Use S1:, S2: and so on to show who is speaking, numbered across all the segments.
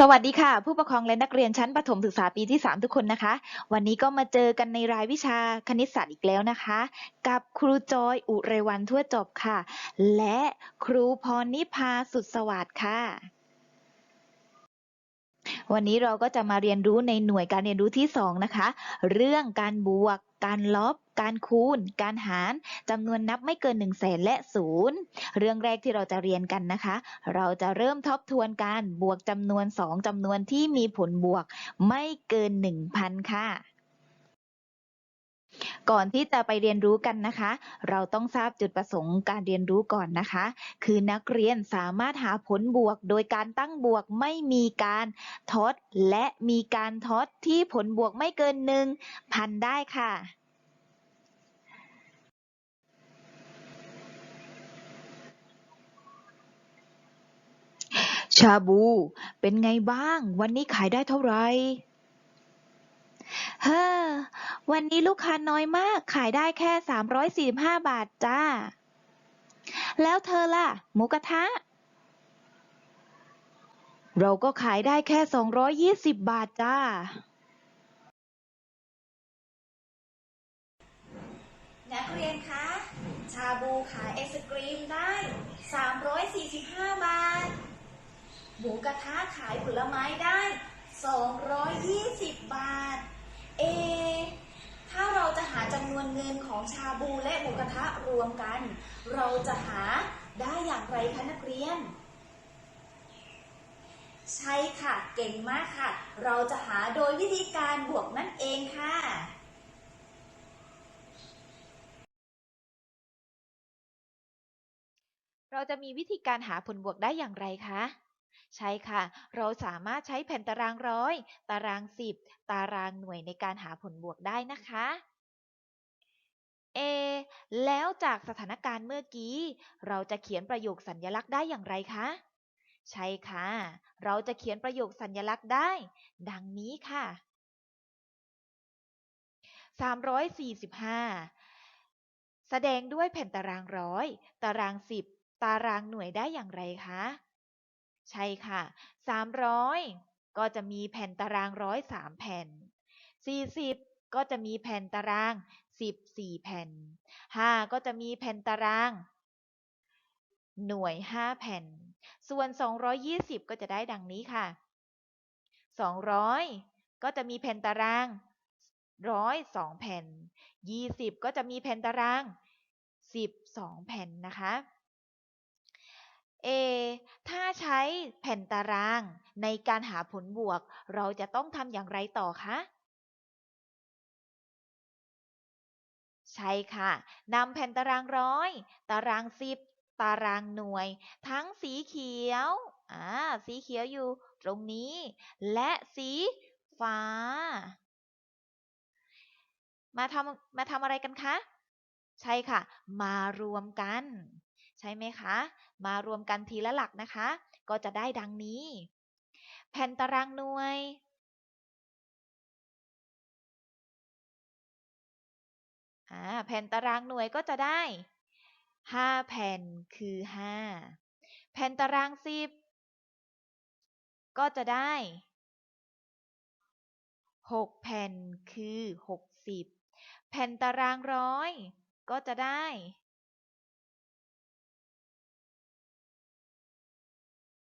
S1: สวัสดีค่ะ ผู้ปกครองและนักเรียนชั้นประถมศึกษาปีที่ 3 ทุกคนนะคะ วันนี้ก็มาเจอกันในรายวิชาคณิตศาสตร์อีกแล้วนะคะ กับครูจอยอุไรวันทั่วจบค่ะ และครูพรนิพาสุดสวัสดิ์ค่ะ วันนี้เราก็จะมาเรียนรู้ในหน่วยการเรียนรู้ที่ 2 นะคะ เรื่องการบวก การลบ การคูณ การหารจำนวนนับไม่เกิน1นึ่งแสนและศูนย์เรื่องแรกที่เราจะเรียนกันนะคะ เราจะเริ่มทบทวนการบวกจำนวน 2จำนวนที่มีผลบวกไม่เกิน 1,000 ค่ะ ก่อนที่จะไปเรียนรู้กันนะคะ เราต้องทราบจุดประสงค์การเรียนรู้ก่อนนะคะ คือนักเรียนสามารถหาผลบวก โดยการตั้งบวกไม่มีการทด และมีการทดที่ผลบวกไม่เกิน1,000ได้ค่ะชาบู เป็นไงบ้าง วันนี้ขายได้เท่าไหร่เฮ้อ วันนี้ลูกค้าน้อยมากขายได้แค่ 345 บาทจ้า แล้วเธอล่ะ หมูกระทะ เราก็ขายได้แค่ 220 บาทจ้า
S2: นักเรียนคะ ชาบูขายไอศกรีมได้ 345 บาท หมูกระทะขายผลไม้ได้ 220 บาท เอ ถ้าเราจะหาจำนวนเงินของชาบูและหมูกระทะรวมกัน เราจะหาได้อย่างไรคะนักเรียน ใช่ค่ะ เก่งมากค่ะ เราจะหาโดยวิธีการบวกนั่นเองค่ะ
S1: เราจะมีวิธีการหาผลบวกได้อย่างไรคะ ใช่ค่ะ เราสามารถใช้แผ่นตารางร้อย ตารางสิบ ตารางหน่วยในการหาผลบวกได้นะคะเอแล้วจากสถานการณ์เมื่อกี้ เราจะเขียนประโยคสัญญลักษณ์ได้อย่างไรคะ ใช่ค่ะ เราจะเขียนประโยคสัญญลักษณ์ได้ ดังนี้ค่ะ 345 แสดงด้วยแผ่นตารางร้อย ตารางสิบ ตารางหน่วยได้อย่างไรคะ ใช่ค่ะ 300 ก็จะมีแผ่นตารางร้อยสามแผ่น 40 ก็จะมีแผ่นตาราง 14 แผ่น 5 ก็จะมีแผ่นตาราง หน่วย 5 แผ่น ส่วน 220 ก็จะได้ดังนี้ค่ะ 200 ก็จะมีแผ่นตารางร้อยสองแผ่น 20 ก็จะมีแผ่นตาราง 12 แผ่นนะคะ เอ ถ้าใช้แผ่นตารางในการหาผลบวก เราจะต้องทำอย่างไรต่อคะ ใช่ค่ะ นำแผ่นตารางร้อย ตารางสิบ ตารางหน่วย ทั้งสีเขียว อ่า สีเขียวอยู่ตรงนี้ และสีฟ้า มาทำมาทำอะไรกันคะ ใช่ค่ะ มารวมกัน ช่ไหมคะ มารวมกันทีละหลักนะคะ ก็จะได้ดังนี้ แผ่นตารางหน่วย แผ่นตารางหน่วยก็จะได้ 5 แผ่นคือ 5 แผ่นตารางสิบก็จะได้ 6 แผ่นคือ 60 แผ่นตารางร้อยก็จะได้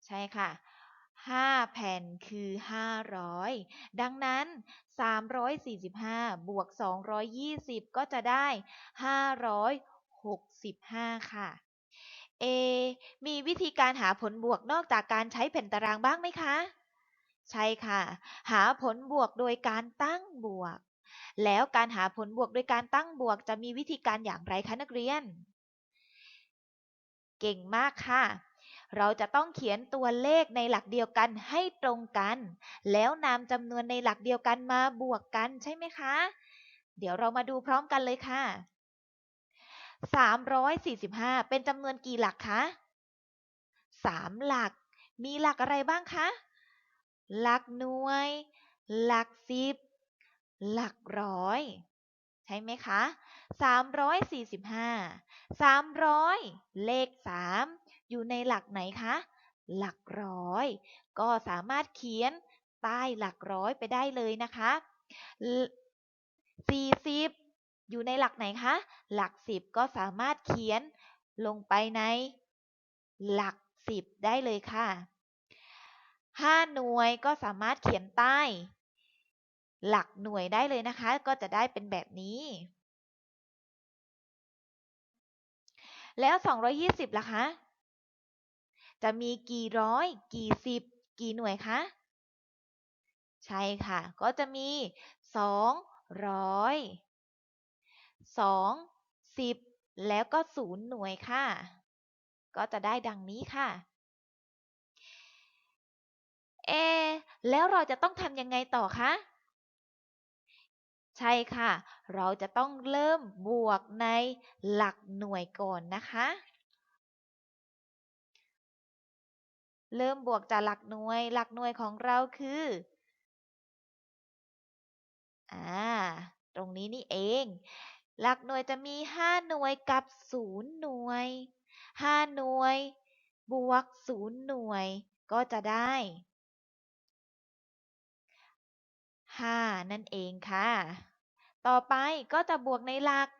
S1: ใช่ค่ะ 5 แผ่นคือ 500 ดังนั้น 345 บวก 220 ก็จะได้ 565 ค่ะเอมีวิธีการหาผลบวกนอกจากการใช้แผ่นตารางบ้างไหมคะ ใช่ค่ะ หาผลบวกโดยการตั้งบวก แล้วการหาผลบวกโดยการตั้งบวกจะมีวิธีการอย่างไรคะนักเรียน เก่งมากค่ะ เราจะต้องเขียนตัวเลขในหลักเดียวกันให้ตรงกัน แล้วนำจำนวนในหลักเดียวกันมาบวกกันใช่ไหมคะ เดี๋ยวเรามาดูพร้อมกันเลยค่ะ 345 เป็นจำนวนกี่หลักคะ 3 หลัก มีหลักอะไรบ้างคะ หลักหน่วย หลักสิบ หลักร้อย ใช่ไหมคะ 345 300 เลข 3 อยู่ในหลักไหนคะ หลักร้อย ก็สามารถเขียนใต้หลักร้อยไปได้เลยนะคะสี่สิบอยู่ในหลักไหนคะ หลักสิบก็สามารถเขียนลงไปในหลักสิบได้เลยค่ะห้าหน่วยก็สามารถเขียนใต้ หลักหน่วยได้เลยนะคะ ก็จะได้เป็นแบบนี้ แล้ว 220ล่ะคะ จะมีกี่ร้อย กี่สิบ กี่หน่วยคะ ใช่ค่ะ ก็จะมี200 2 10แล้วก็0หน่วยค่ะ ก็จะได้ดังนี้ค่ะ เอ แล้วเราจะต้องทำยังไงต่อคะใช่ค่ะ เราจะต้องเริ่มบวกในหลักหน่วยก่อนนะคะ เริ่มบวกจากหลักหน่วย หลักหน่วยของเราคืออ่าตรงนี้นี่เอง หลักหน่วยจะมี 5 หน่วยกับ 0 หน่วย 5 หน่วย บวก 0 หน่วย ก็จะได้ 5 นั่นเองค่ะ ต่อไปก็จะบวกในหลัก 10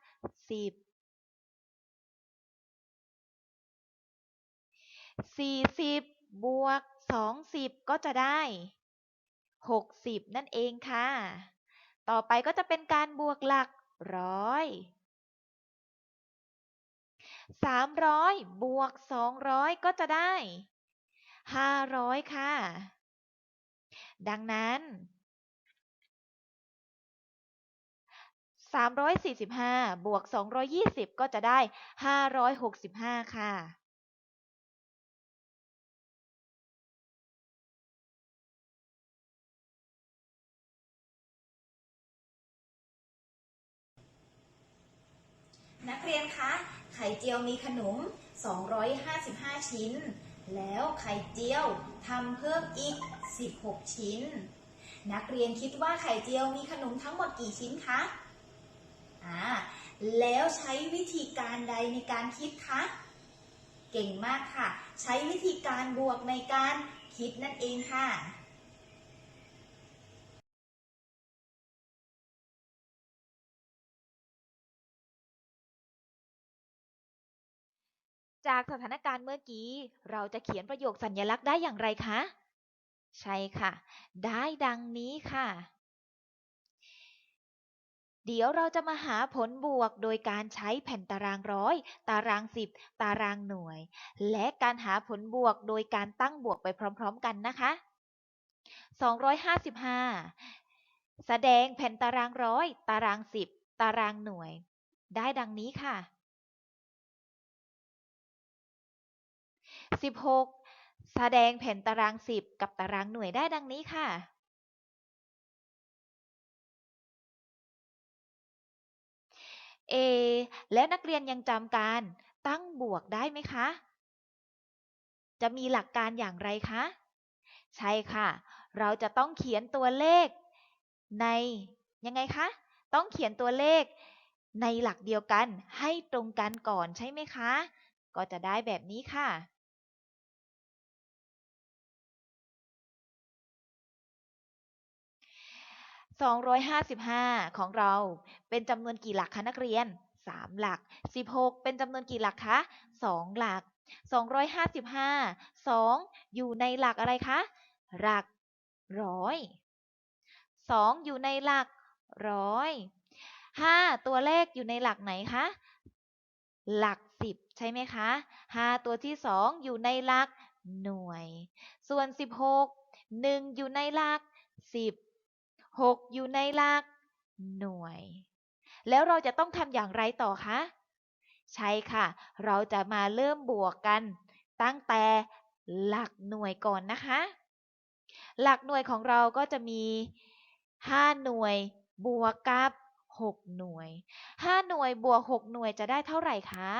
S1: 40 บวก20ก็จะได้60นั่นเองค่ะ ต่อไปก็จะเป็นการบวกหลักร้อย300บวก200ก็จะได้500ค่ะ ดังนั้น345 บวก 220 ก็จะได้ 565 ค่ะ
S2: นักเรียนคะ ไข่เจียวมีขนม 255 ชิ้น แล้วไข่เจียวทำเพิ่มอีก 16 ชิ้น นักเรียนคิดว่าไข่เจียวมีขนมทั้งหมดกี่ชิ้นคะอ่าแล้วใช้วิธีการใดในการคิดคะ เก่งมากค่ะ ใช้วิธีการบวกในการคิดนั่นเองค่ะ
S1: จากสถานการณ์เมื่อกี้ เราจะเขียนประโยคสัญลักษณ์ได้อย่างไรคะ ใช่ค่ะ ได้ดังนี้ค่ะ เดี๋ยวเราจะมาหาผลบวกโดยการใช้แผ่นตารางร้อย ตารางสิบ ตารางหน่วย และการหาผลบวกโดยการตั้งบวกไปพร้อม ๆ กันนะคะ 255 แสดงแผ่นตารางร้อย ตารางสิบ ตารางหน่วย ได้ดังนี้ค่ะ 16 แสดงแผ่นตาราง 10 กับตารางหน่วยได้ดังนี้ค่ะเอและนักเรียนยังจำการตั้งบวกได้ไหมคะ จะมีหลักการอย่างไรคะ ใช่ค่ะ เราจะต้องเขียนตัวเลขในยังไงคะ ต้องเขียนตัวเลขในหลักเดียวกันให้ตรงกันก่อนใช่ไหมคะ ก็จะได้แบบนี้ค่ะ 255 ของเราเป็นจำนวนกี่หลักคะนักเรียน 3 หลัก 16 เป็นจำนวนกี่หลักคะ 2 หลัก 255 2 อยู่ในหลักอะไรคะ หลักร้อย2อยู่ในหลักร้อย5ตัวเลขอยู่ในหลักไหนคะ หลัก 10 ใช่ไหมคะ 5 ตัวที่ 2 อยู่ในหลักหน่วย ส่วน 16 1 อยู่ในหลัก 10 6 อยู่ในหลักหน่วย แล้วเราจะต้องทำอย่างไรต่อคะใช่ค่ะ เราจะมาเริ่มบวกกัน ตั้งแต่หลักหน่วยก่อนนะคะ หลักหน่วยของเราก็จะมี 5 หน่วยบวกกับ 6 หน่วย 5 หน่วยบวก 6 หน่วยจะได้เท่าไหร่คะ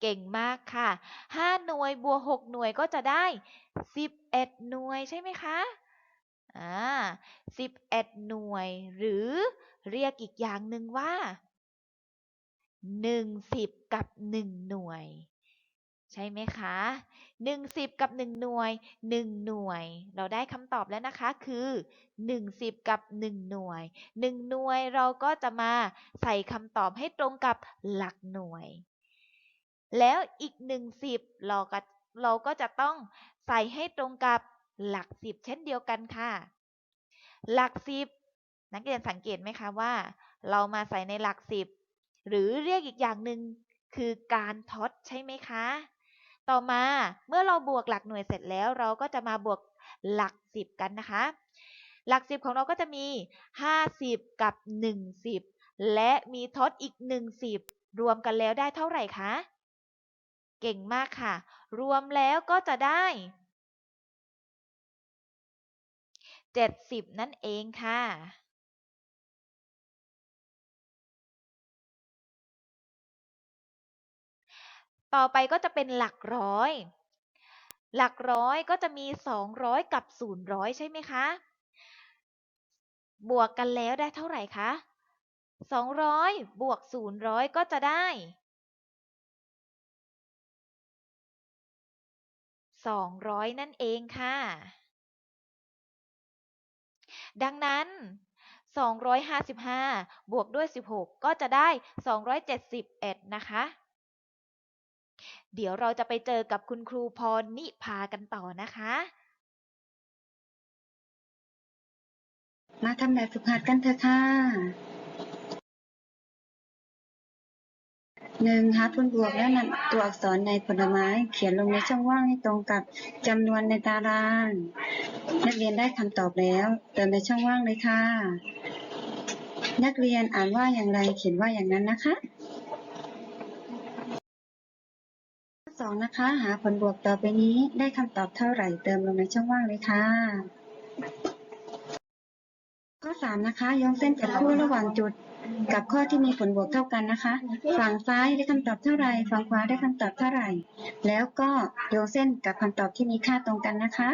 S1: เก่งมากค่ะ 5 หน่วยบวก 6 หน่วยก็จะได้ 11 หน่วยใช่ไหมคะ อ่า11หน่วย หรือเรียกอีกอย่างหนึ่งว่า1 10กับ1หน่วย ใช่ไหมคะหนึ่งสิบกับหนึ่งหน่วยหนึ่งหน่วย เราได้คำตอบแล้วนะคะคือหนึ่งสิบกับหนึ่งหน่วยหนึ่งหน่วยเราก็จะมาใส่คำตอบให้ตรงกับหลักหน่วย แล้วอีกหนึ่งสิบเราก็เราก็จะต้องใส่ให้ตรงกับ หลักสิบเช่นเดียวกันค่ะ หลักสิบนักเรียนสังเกตไหมคะว่า เรามาใส่ในหลักสิบหรือเรียกอีกอย่างหนึ่งคือการทดใช่ไหมคะ ต่อมาเมื่อเราบวกหลักหน่วยเสร็จแล้ว เราก็จะมาบวกหลักสิบกันนะคะ หลักสิบของเราก็จะมี 50 กับ 10 และมีทดอีก 10 รวมกันแล้วได้เท่าไหร่คะ เก่งมากค่ะ รวมแล้วก็จะได้ 70นั่นเองค่ะต่อไปก็จะเป็นหลักร้อย หลักร้อยก็จะมี 200 กับ 000 ใช่ไหมคะ บวกกันแล้วได้เท่าไหร่คะ 200 บวก 000 ก็จะได้ 200 นั่นเองค่ะ ดังนั้น 255 บวกด้วย 16 ก็จะได้ 271 นะคะ เดี๋ยวเราจะไปเจอกับคุณครูพรนิพากันต่อนะคะ
S3: มาทำแบบฝึกหัดกันเถอะค่ะ หนึ่งหาผลบวกแล้วนำตัวอักษรในผลไม้ เขียนลงในช่องว่างให้ตรงกับจำนวนในตาราง นักเรียนได้คำตอบแล้ว เติมในช่องว่างเลยค่ะ นักเรียนอ่านว่าอย่างไรเขียนว่าอย่างนั้นนะคะข้อสองนะคะ หาผลบวกต่อไปนี้ได้คำตอบเท่าไหร่เติมลงในช่องว่างเลยค่ะ สามนะคะโยงเส้นจับคู่ระหว่างจุด กับข้อที่มีผลบวกเท่ากันนะคะ ฝั่งซ้ายได้คำตอบเท่าไหร่ฝั่งขวาได้คำตอบเท่าไหร่ แล้วก็โยงเส้นกับคำตอบที่มีค่าตรงกันนะคะ